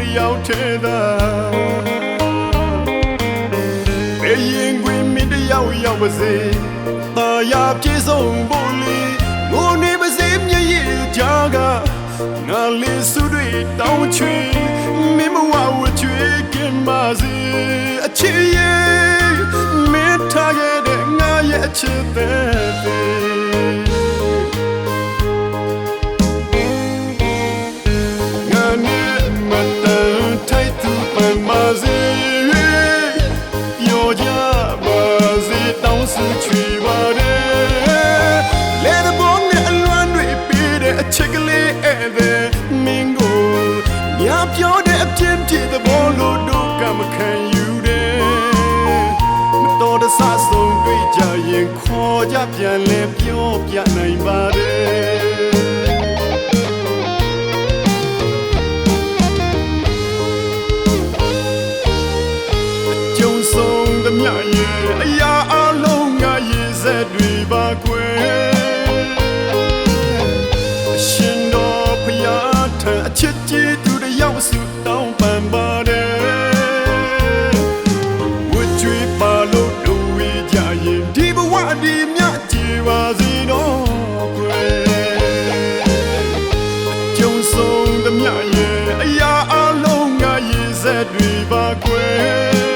ကျင်သူကိုတယောက်ထဲသာဘယ်ရင်ခွင်မင်းတယောက်ရောက်ပါစေတာယာပြေဆုံးဖို့လေငိုနေပါစေမျက်ရည်ကြားကငါလေးစုတွေတောင်းချွေမင်းမဝဝချွေကင်ပါစေအချစ်ရဲ့မင်းထားခဲ့တဲ့ငါရဲ့အချစ်တဲ့တဲ့ လေးဧည့်သည်မင်းကိုညပြောတဲ့အပြင်းပြေတဲ့ဘောလို့တို့ကမခံယူတယ်မတော်တဆဆုံးတွေ့ကြရင်ခေါ်ကြပြန်လဲပြောပြနိုင်ပါတယ်ကြုံဆုံးသမျှရဲ့အရာအလုံးငါရည်စက်တွေပါကွယ် ဒီမြတ်ကြည်ပါစေတော့ကွယ်ကြုံဆုံးသမျှရဲ့အရာအလုံးငါရည်စက်တွေပါကွယ်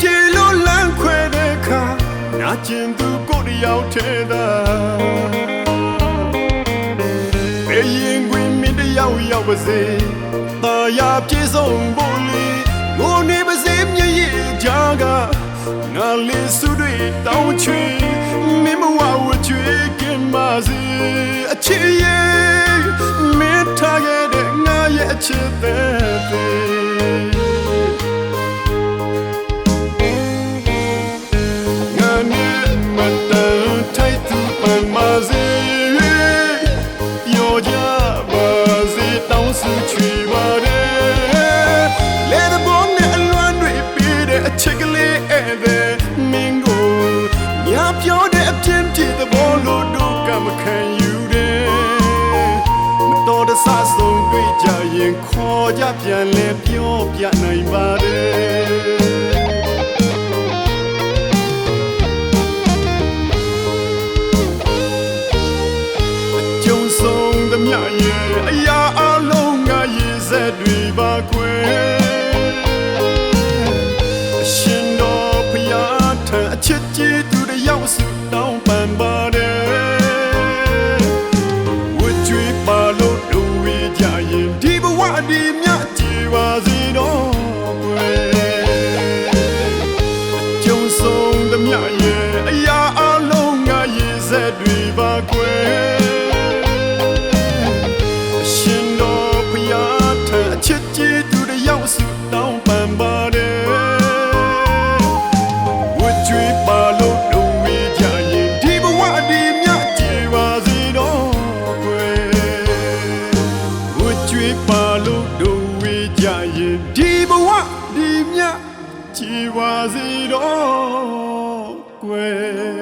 ပြေလို့လမ်းခွဲတဲ့ခါနာကျင်သူကိုတယောက်ထဲသာဘယ်ရင်ခွင်မင်းတယောက်ရောက်ပါစေတာယာပြေဆုံးဖို့လေငိုနေပါစေမျက်ရည်ကြားကငါလေးစုတွေတောင်းချွေမင်းမဝဝချွေကင်ပါစေအချစ်ရဲ့မင်းထားခဲ့တဲ့ငါရဲ့အချစ်တဲ့တဲ့ငါ ခေါ်ကြပြန်လဲပြောပြနိုင်ပါတယ်ကြုံဆုံးသမျှရဲ့အရာအလုံးငါရည်စက်တွေပါကွယ်အရှင်တော်ဖျားထံအချစ်ကြီးသူတယောက်စုတောင်း မျှရဲ့အရာအလုံးငါရည်စက်တွေပါကွယ်အရှင်တော်ဘုရားထံအချစ်ကြီးသူတယောက်စုတောင်းပန်ပါတယ်ဝတ်ကြွေးပါလို့တို့ဝေးကြရင်ဒီဘဝဒီမြတ်ကြည်ပါစေတော့ကွယ်ဝတ်ကြွေးပါလို့တို့ဝေးကြရင်ဒီဘဝဒီမြတ်ကြည်ပါ စေတော့ကွယ်